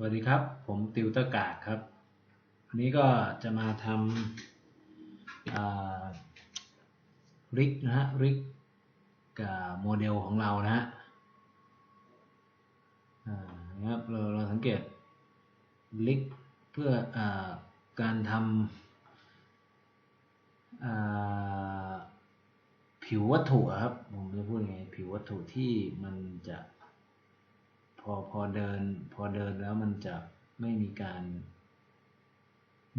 สวัสดีครับ ผมติวเตอร์กากครับ วันนี้ก็จะมาทำริกนะฮะริกกับโมเดลของเรานะฮะนะครับเราเราสังเกตริกเพื่ออการทำผิววัตถุครับ ผมจะพูดไงผิววัตถุที่มันจะ อพอเดิน พอเดินแล้วมันจะไม่มีการ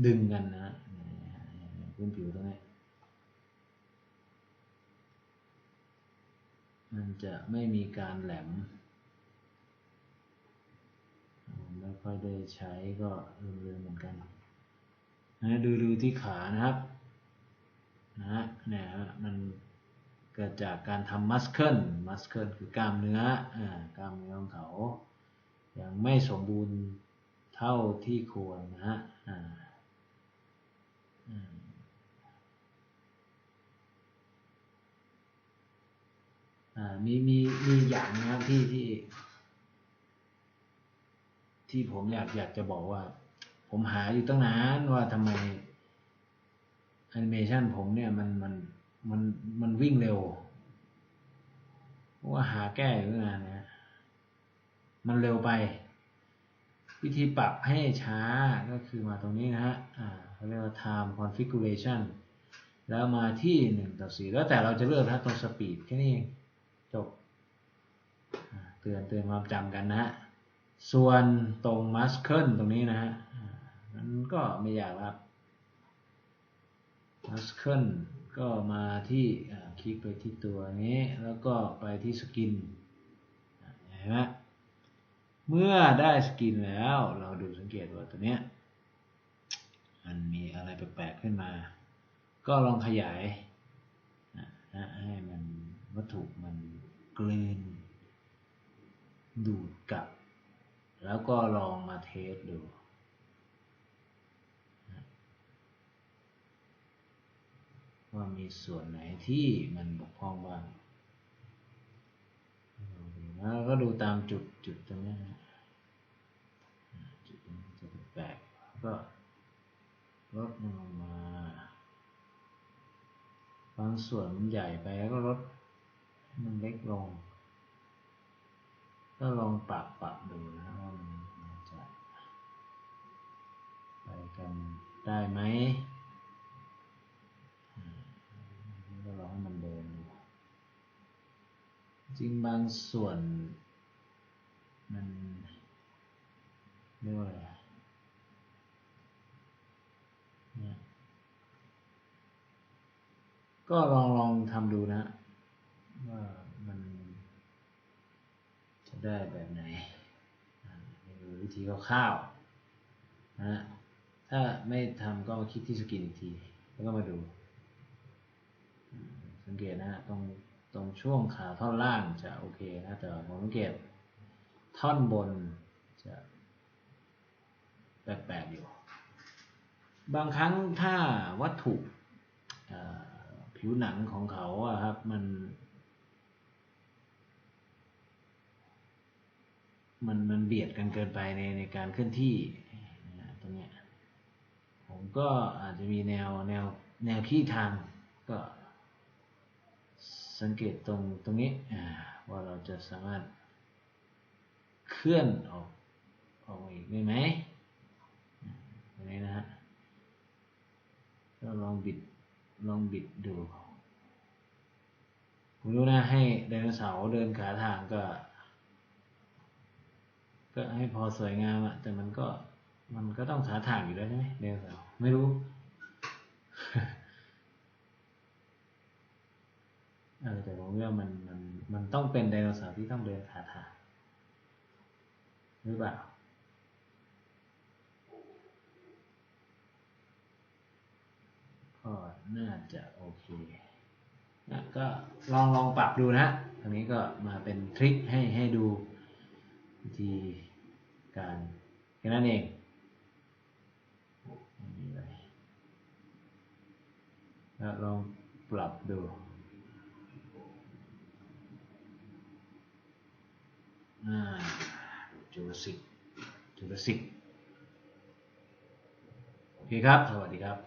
ดึงกันนะพื้นผิวตรงนี้มันจะไม่มีการแหลม ไม่ค่อยได้ใช้ก็เรื่อยๆเหมือนกันนะดูดูที่ขานะครับ นะเนี่ยมัน เกิดจากการทำมัสเคิลมัสเคิลคือกล้ามเนื้ออ่ากล้ามเนื้อของเขา ยังไม่สมบูรณ์เท่าที่ควรนะฮะอ่าอ่ามีมีมีอย่างนะครับที่ที่ ที่ผมอยากอยากจะบอกว่า ผมหาอยู่ตั้งนานว่าทำไมแอนิเมชันผมเนี่ยมันมัน มันมันวิ่งเร็วว่าหาแก้อยู่นานนะมันเร็วไป วิธีปรับให้ช้าก็คือมาตรงนี้นะฮะเขาเรียกว่า time configuration แล้วมาที่ 1 ต่อ 4 แล้วแต่เราจะเลือกนะตรง speed แค่นี้เองจบเตือนเตือนความจำกันนะฮะ ส่วนตรง muscle ตรงนี้นะฮะนั้นก็ไม่ยากครับ muscle ก็มาที่คลิกไปที่ตัวนี้แล้วก็ไปที่สกินเห็นไหมเมื่อได้สกินแล้วเราดูสังเกตว่าตัวเนี้ยมันมีอะไรแปลกๆขึ้นมา ก็ลองขยายนะให้มันวัตถุมันกลืนดูดกับ แล้วก็ลองมาเทสดู ว่ามีส่วนไหนที่มันบกพร่องบ้างแล้วก็ดูตามจุดจุดตรงนี้จุดตรงนี้จะแปลกก็ลดลงมาบางส่วนมันใหญ่ไปแล้วก็ลดมันเล็กลง ก็ลองปรับปรับดูนะว่ามันจะไปกันได้ไหมก็ลองให้มันเดินดู จริงบางส่วนมันเรียกว่าอะไรเนี่ยก็ลองลองทำดูนะว่ามันจะได้แบบไหนดูวิธีคร่าวๆนะถ้าไม่ทำก็มาคิดที่สกินอีกที แล้วก็มาดู สังเกตนะตรง ตรงช่วงขาท่อนล่างจะโอเคนะแต่ผมสังเกตท่อนบนจะแปลกๆอยู่ บางครั้งถ้าวัตถุผิวหนังของเขาอะครับมัน มันมันเบียดกันเกินไปในในการเคลื่อนที่ตรงเนี้ยผมก็อาจจะมีแนวแนวแนวขี้ทางก็ สังเกตตรงตรงนี้ว่าเราจะสามารถเคลื่อนออกออกอีกได้ไหมตรงนี้นะฮะก็ลองบิดลองบิดดูผมรู้นะให้ไดโนเสาร์เดินขาทางก็ ก็ให้พอสวยงามอะแต่มันก็มันก็ต้องขาทางอยู่แล้วใช่ไหมไดโนเสาร์ไม่รู้ เมว่ามันมันมันต้องเป็นไดโนเสาร์ที่ต้องเดินขาทาหรือเปล่าก็น่าจะโอเคนะก็ลองลองปรับดูนะตรงนี้ก็มาเป็นทริคให้ให้ดูวิธีการแค่นั้นเองลองปรับดู จูสิกจุลสิกโอเคครับ สวัสดีครับ